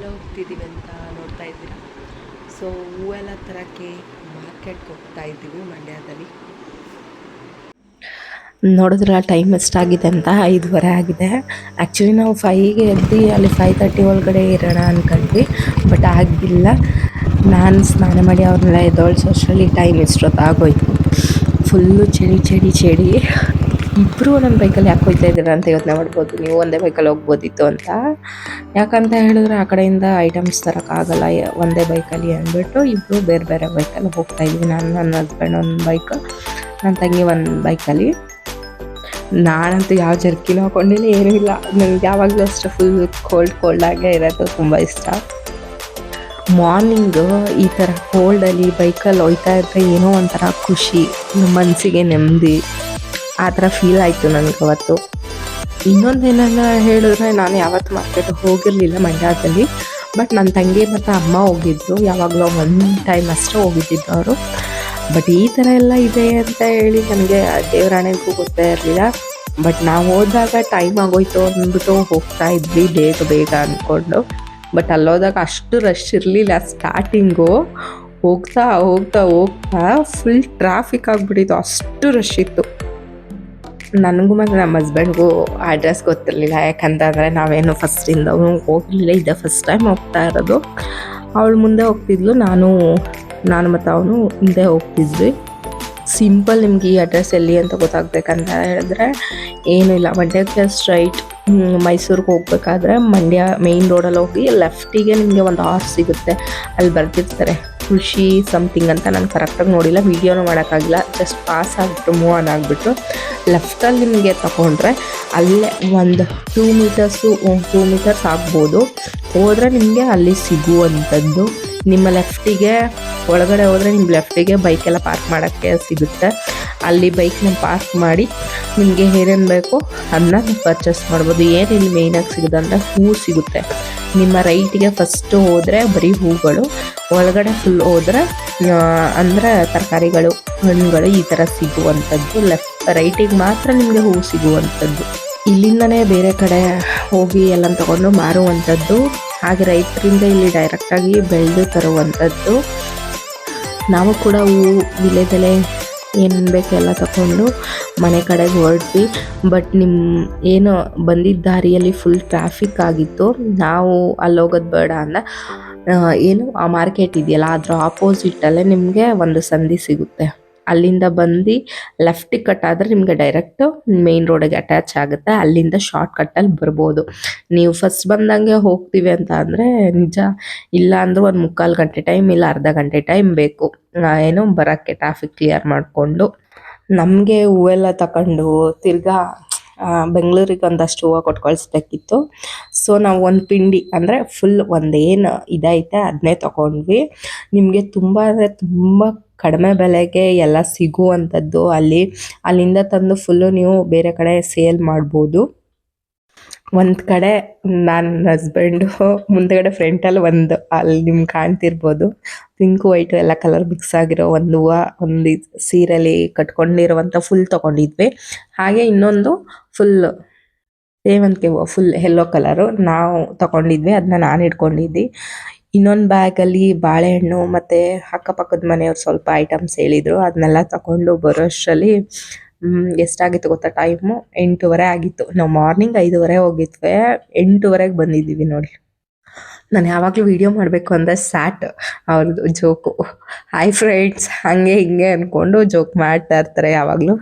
ಹೊಂಟಿದ್ದೀವಿ ಅಂತ ನೋಡ್ತಾ ಇದ್ದೀರಾ? ಸೊ ಹೂವೆಲ್ಲ ತರೋಕ್ಕೆ ಮಾರ್ಕೆಟ್ಗೆ ಹೋಗ್ತಾ ಇದ್ದೀವಿ ಮಂಡ್ಯದಲ್ಲಿ. ನೋಡಿದ್ರೆ ಟೈಮ್ ಎಷ್ಟಾಗಿದೆ ಅಂತ? ಐದುವರೆ ಆಗಿದೆ. ಆ್ಯಕ್ಚುಲಿ ನಾವು ಫೈವ್ಗೆ ಎದ್ದು ಅಲ್ಲಿ ಫೈವ್ ತರ್ಟಿ ಒಳಗಡೆ ಇರೋಣ ಅಂದ್ಕೊಂಡ್ವಿ ಬಟ್ ಆಗಿಲ್ಲ. ನಾನು ಸ್ನಾನ ಮಾಡಿ ಅವ್ರನ್ನೆಲ್ಲ ಎದ್ದೋಳ್ಸೋಷ್ಟರಲ್ಲಿ ಟೈಮ್ ಎಷ್ಟೊತ್ತಾಗೋಯ್ತು. ಫುಲ್ಲು ಚಳಿ ಚಳಿ ಚಳಿ. ಇಬ್ಬರು ಒಂದೊಂದು ಬೈಕಲ್ಲಿ ಯಾಕೆ ಹೋಗ್ತಾ ಇದ್ದೀರಾ ಅಂತ ಯೋಚನೆ ಮಾಡ್ಬೋದು. ನೀವು ಒಂದೇ ಬೈಕಲ್ಲಿ ಹೋಗ್ಬೋದಿತ್ತು ಅಂತ. ಯಾಕಂತ ಹೇಳಿದ್ರೆ ಆ ಕಡೆಯಿಂದ ಐಟಮ್ಸ್ ತರೋಕ್ಕಾಗಲ್ಲ ಒಂದೇ ಬೈಕಲ್ಲಿ ಅಂದ್ಬಿಟ್ಟು ಇಬ್ಬರು ಬೇರೆ ಬೇರೆ ಬೈಕಲ್ಲಿ ಹೋಗ್ತಾ ಇದ್ವಿ. ನಾನು, ನನ್ನ ಹಸ್ಬೆಂಡ್ ಒಂದು ಬೈಕ್ ನನ್ನ ತಂಗಿ ಒಂದು ಬೈಕಲ್ಲಿ. ನಾನಂತೂ ಯಾವ ಜರ್ಕಿನೂ ಹಾಕೊಂಡಿಲ್ಲ, ಏನೂ ಇಲ್ಲ. ನನಗೆ ಯಾವಾಗಲೂ ಅಷ್ಟೇ ಫುಲ್ ಕೋಲ್ಡ್ ಕೋಲ್ಡಾಗೇ ಇರೋದು ತುಂಬ ಇಷ್ಟ. ಮಾರ್ನಿಂಗು ಈ ಥರ ಕೋಲ್ಡಲ್ಲಿ ಬೈಕಲ್ಲಿ ಹೋಯ್ತಾ ಇದ್ದರೆ ಏನೋ ಒಂಥರ ಖುಷಿ. ಮನಸ್ಸಿಗೆ ನೆಮ್ಮದಿ. ಆ ಥರ ಫೀಲ್ ಆಯಿತು ನನಗೆ ಅವತ್ತು. ಇನ್ನೊಂದು ಏನನ್ನ ಹೇಳಿದ್ರೆ ನಾನು ಯಾವತ್ತು ಮಾರ್ಕೆಟ್ ಹೋಗಿರಲಿಲ್ಲ ಮಂಡ್ಯದಲ್ಲಿ. ಬಟ್ ನನ್ನ ತಂಗಿ ಮತ್ತು ಅಮ್ಮ ಹೋಗಿದ್ರು. ಯಾವಾಗಲೂ ಒಂದು ಟೈಮ್ ಅಷ್ಟೇ ಹೋಗಿದ್ದಿದ್ದು ಅವರು. ಬಟ್ ಈ ಥರ ಎಲ್ಲ ಇದೆ ಅಂತ ಹೇಳಿ ನನಗೆ ದೇವರಾಣೆಗೂ ಗೊತ್ತೇ ಇರಲಿಲ್ಲ. ಬಟ್ ನಾವು ಹೋದಾಗ ಟೈಮ್ ಆಗೋಯ್ತು ಅಂದ್ಬಿಟ್ಟು ಹೋಗ್ತಾ ಇದ್ವಿ ಬೇಗ ಬೇಗ ಅಂದ್ಕೊಂಡು ಬಟ್ ಅಲ್ಲೋದಾಗ ಅಷ್ಟು ರಶ್ ಇರಲಿಲ್ಲ ಸ್ಟಾರ್ಟಿಂಗು ಹೋಗ್ತಾ ಹೋಗ್ತಾ ಹೋಗ್ತಾ ಫುಲ್ ಟ್ರಾಫಿಕ್ ಆಗಿಬಿಟ್ಟಿತ್ತು. ಅಷ್ಟು ರಶ್ ಇತ್ತು. ನನಗೂ ಮತ್ತು ನಮ್ಮ ಹಸ್ಬೆಂಡ್ಗೂ ಅಡ್ರೆಸ್ ಗೊತ್ತಿರಲಿಲ್ಲ. ಯಾಕಂತಂದರೆ ನಾವೇನು ಫಸ್ಟಿಂದ ಹೋಗಲಿಲ್ಲ. ಇದೆ ಫಸ್ಟ್ ಟೈಮ್ ಹೋಗ್ತಾ ಇರೋದು. ಅವಳು ಮುಂದೆ ಹೋಗ್ತಿದ್ಲು. ನಾನು ನಾನು ಮತ್ತು ಅವನು ಮುಂದೆ ಹೋಗ್ತಿದ್ವಿ. ಸಿಂಪಲ್ ನಿಮ್ಗೆ ಈ ಅಡ್ರೆಸ್ ಎಲ್ಲಿ ಅಂತ ಗೊತ್ತಾಗ್ಬೇಕಂತ ಹೇಳಿದ್ರೆ ಏನೂ ಇಲ್ಲ. ಮಂಡ್ಯಕ್ಕೆ ಸ್ಟ್ರೈಟ್ ಮೈಸೂರಿಗೆ ಹೋಗ್ಬೇಕಾದ್ರೆ ಮಂಡ್ಯ ಮೇಯ್ನ್ ರೋಡಲ್ಲಿ ಹೋಗಿ ಲೆಫ್ಟಿಗೆ ನಿಮಗೆ ಒಂದು ಆರ್ ಸಿಗುತ್ತೆ. ಅಲ್ಲಿ ಬರ್ತಿರ್ತಾರೆ ಖುಷಿ ಸಮಥಿಂಗ್ ಅಂತ ನಾನು ಕರೆಕ್ಟಾಗಿ ನೋಡಿಲ್ಲ. ವೀಡಿಯೋನೂ ಮಾಡೋಕ್ಕಾಗಿಲ್ಲ. ಜಸ್ಟ್ ಪಾಸ್ ಆಗಿಬಿಟ್ಟು ಮೂವ್ ಆನ್ ಆಗಿಬಿಟ್ಟು ಲೆಫ್ಟಲ್ಲಿ ನಿಮಗೆ ತಗೊಂಡ್ರೆ ಅಲ್ಲೇ ಒಂದು ಟೂ ಮೀಟರ್ಸು ಟೂ ಮೀಟರ್ಸ್ ಆಗ್ಬೋದು. ಹೋದರೆ ನಿಮಗೆ ಅಲ್ಲಿ ಸಿಗುವಂಥದ್ದು. ನಿಮ್ಮ ಲೆಫ್ಟಿಗೆ ಒಳಗಡೆ ಹೋದರೆ ನಿಮ್ಮ ಲೆಫ್ಟಿಗೆ ಬೈಕೆಲ್ಲ ಪಾರ್ಕ್ ಮಾಡೋಕ್ಕೆ ಸಿಗುತ್ತೆ. ಅಲ್ಲಿ ಬೈಕ್ನ ಪಾರ್ಕ್ ಮಾಡಿ ನಿಮಗೆ ಏನೇನು ಬೇಕೋ ಅದನ್ನ ಪರ್ಚೇಸ್ ಮಾಡ್ಬೋದು. ಏನು ಇಲ್ಲಿ ಮೇಯ್ನಾಗಿ ಸಿಗುತ್ತೆ ಅಂದರೆ ಹೂ ಸಿಗುತ್ತೆ. ನಿಮ್ಮ ರೈಟಿಗೆ ಫಸ್ಟು ಹೋದರೆ ಬರೀ ಹೂಗಳು, ಒಳಗಡೆ ಫುಲ್ ಹೋದರೆ ಅಂದರೆ ತರಕಾರಿಗಳು, ಹಣ್ಣುಗಳು ಈ ಥರ ಸಿಗುವಂಥದ್ದು ಲೆಫ್ಟ್ ರೈಟಿಗೆ ಮಾತ್ರ ನಿಮಗೆ ಹೂ ಸಿಗುವಂಥದ್ದು ಇಲ್ಲಿಂದನೇ ಬೇರೆ ಕಡೆ ಹೋಗಿ ಎಲ್ಲ ತಗೊಂಡು ಮಾರುವಂಥದ್ದು ಹಾಗೆ ರೈತರಿಂದ ಇಲ್ಲಿ ಡೈರೆಕ್ಟಾಗಿ ಬೆಳೆದು ತರುವಂಥದ್ದು ನಾವು ಕೂಡ ಹೂವು ವಿಳೆದೆಲೆ ಏನೇನು ಬೇಕು ಎಲ್ಲ ತಗೊಂಡು ಮನೆ ಕಡೆಗೆ ಹೊರಟ್ವಿ. ಬಟ್ ನಿಮ್ಮ ಏನು ಬಂದಿದ್ದ ದಾರಿಯಲ್ಲಿ ಫುಲ್ ಟ್ರಾಫಿಕ್ ಆಗಿತ್ತು. ನಾವು ಅಲ್ಲಿ ಹೋಗೋದು ಬೇಡ ಅಂದ. ಏನು, ಆ ಮಾರ್ಕೆಟ್ ಇದೆಯಲ್ಲ, ಅದರ ಆಪೋಸಿಟಲ್ಲೇ ನಿಮಗೆ ಒಂದು ಸಂಧಿ ಸಿಗುತ್ತೆ. ಅಲ್ಲಿಂದ ಬಂದು ಲೆಫ್ಟಿಗೆ ಕಟ್ ಆದರೆ ನಿಮಗೆ ಡೈರೆಕ್ಟ್ ಮೇನ್ ರೋಡಿಗೆ ಅಟ್ಯಾಚ್ ಆಗುತ್ತೆ. ಅಲ್ಲಿಂದ ಶಾರ್ಟ್ ಕಟ್ಟಲ್ಲಿ ಬರ್ಬೋದು. ನೀವು ಫಸ್ಟ್ ಬಂದಂಗೆ ಹೋಗ್ತೀವಿ ಅಂತ ಅಂದರೆ ನಿಜ, ಇಲ್ಲ ಅಂದ್ರೆ ಒಂದು ಮುಕ್ಕಾಲು ಗಂಟೆ ಟೈಮ್ ಇಲ್ಲ ಅರ್ಧ ಗಂಟೆ ಟೈಮ್ ಬೇಕು. ಏನು ಬರೋಕ್ಕೆ ಟ್ರಾಫಿಕ್ ಕ್ಲಿಯರ್ ಮಾಡಿಕೊಂಡು ನಮಗೆ ಹೂವೆಲ್ಲ ತಗೊಂಡು ತಿರ್ಗಾ ಬೆಂಗಳೂರಿಗೆ ಒಂದಷ್ಟು ಹೂವು ಕೊಟ್ಟು ಕಳಿಸ್ಬೇಕಿತ್ತು ಸೊ ನಾವು ಒಂದು ಪಿಂಡಿ ಅಂದರೆ ಫುಲ್ ಒಂದೇನು ಇದೈತೆ ಅದನ್ನೇ ತೊಗೊಂಡ್ವಿ. ನಿಮಗೆ ತುಂಬ ಅಂದರೆ ತುಂಬ ಕಡಿಮೆ ಬೆಲೆಗೆ ಎಲ್ಲ ಸಿಗುವಂಥದ್ದು ಅಲ್ಲಿ. ಅಲ್ಲಿಂದ ತಂದು ಫುಲ್ಲು ನೀವು ಬೇರೆ ಕಡೆ ಸೇಲ್ ಮಾಡ್ಬೋದು. ಒಂದು ಕಡೆ ನನ್ನ ಹಸ್ಬೆಂಡು ಮುಂದೆಗಡೆ ಫ್ರಂಟಲ್ಲಿ ಒಂದು, ಅಲ್ಲಿ ನಿಮ್ಗೆ ಕಾಣ್ತಿರ್ಬೋದು. ಪಿಂಕ್ ವೈಟು ಎಲ್ಲ ಕಲರ್ ಮಿಕ್ಸ್ ಆಗಿರೋ ಒಂದು ಹೂವು, ಒಂದು ಸೀರೆಲಿ ಕಟ್ಕೊಂಡಿರುವಂಥ ಫುಲ್ ತೊಗೊಂಡಿದ್ವಿ. ಹಾಗೆ ಇನ್ನೊಂದು ಫುಲ್ ಸೇವಂತಿಗೆ ಹೂವು ಫುಲ್ ಯೆಲ್ಲೋ ಕಲರು ನಾವು ತಗೊಂಡಿದ್ವಿ ಅದನ್ನ ನಾನು ಇಟ್ಕೊಂಡಿದ್ವಿ ಇನ್ನೊಂದು ಬ್ಯಾಗಲ್ಲಿ ಬಾಳೆಹಣ್ಣು ಮತ್ತು ಅಕ್ಕಪಕ್ಕದ ಮನೆಯವ್ರು ಸ್ವಲ್ಪ ಐಟಮ್ಸ್ ಹೇಳಿದರು ಅದನ್ನೆಲ್ಲ ತಗೊಂಡು ಬರೋಷ್ಟರಲ್ಲಿ ಎಷ್ಟಾಗಿತ್ತು ಗೊತ್ತಾ? ಟೈಮು ಎಂಟೂವರೆ ಆಗಿತ್ತು. ನಾವು ಮಾರ್ನಿಂಗ್ ಐದೂವರೆ ಹೋಗಿದ್ವಿ. ಎಂಟೂವರೆಗೆ ಬಂದಿದ್ದೀವಿ ನೋಡಿ. ನಾನು ಯಾವಾಗಲೂ ವೀಡಿಯೋ ಮಾಡಬೇಕು ಅಂದರೆ ಸ್ಯಾಟ್ ಅವ್ರದ್ದು ಜೋಕು ಹಾಯ್ ಫ್ರೆಂಡ್ಸ್ ಹಾಗೆ ಹಿಂಗೆ ಅಂದ್ಕೊಂಡು ಜೋಕ್ ಮಾಡ್ತಾ ಇರ್ತಾರೆ ಯಾವಾಗಲೂ.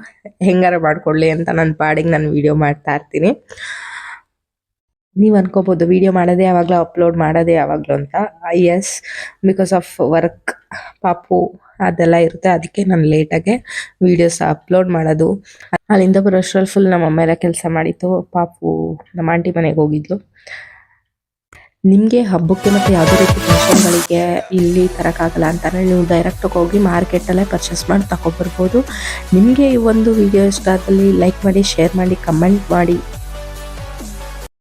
ಹೆಂಗಾರ ಮಾಡ್ಕೊಳ್ಳಿ ಅಂತ ನನ್ನ ಪಾಡಿಗೆ ನಾನು ವೀಡಿಯೋ ಮಾಡ್ತಾ ಇರ್ತೀನಿ. ನೀವು ಅನ್ಕೋಬೋದು ವಿಡಿಯೋ ಮಾಡೋದೇ ಯಾವಾಗಲೂ ಅಪ್ಲೋಡ್ ಮಾಡೋದೇ ಯಾವಾಗಲೂ ಅಂತ. ಎಸ್ ಬಿಕಾಸ್ ಆಫ್ ವರ್ಕ್ ಪಾಪು, ಅದೆಲ್ಲ ಇರುತ್ತೆ. ಅದಕ್ಕೆ ನಾನು ಲೇಟಾಗೆ ವೀಡಿಯೋಸ್ ಅಪ್ಲೋಡ್ ಮಾಡೋದು. ಅಲ್ಲಿಂದ ಬರೋಷ್ಟ್ರಲ್ಲಿ ಫುಲ್ ನಮ್ಮ ಅಮ್ಮ ಎಲ್ಲ ಕೆಲಸ ಮಾಡಿತ್ತು. ಪಾಪು ನಮ್ಮ ಆಂಟಿ ಮನೆಗೆ ಹೋಗಿದ್ಲು. ನಿಮಗೆ ಹಬ್ಬಕ್ಕೆ ಮತ್ತು ಯಾವುದೇ ರೀತಿ ಫಂಕ್ಷನ್ಗಳಿಗೆ ಇಲ್ಲಿ ತರೋಕ್ಕಾಗಲ್ಲ ಅಂತಾರೆ ನೀವು ಡೈರೆಕ್ಟಾಗಿ ಹೋಗಿ ಮಾರ್ಕೆಟಲ್ಲೇ ಪರ್ಚೇಸ್ ಮಾಡಿ ತಗೊಬರ್ಬೋದು ನಿಮಗೆ ಈ ಒಂದು ವಿಡಿಯೋ ಇಷ್ಟ ಆದಲ್ಲಿ ಲೈಕ್ ಮಾಡಿ ಶೇರ್ ಮಾಡಿ ಕಮೆಂಟ್ ಮಾಡಿ.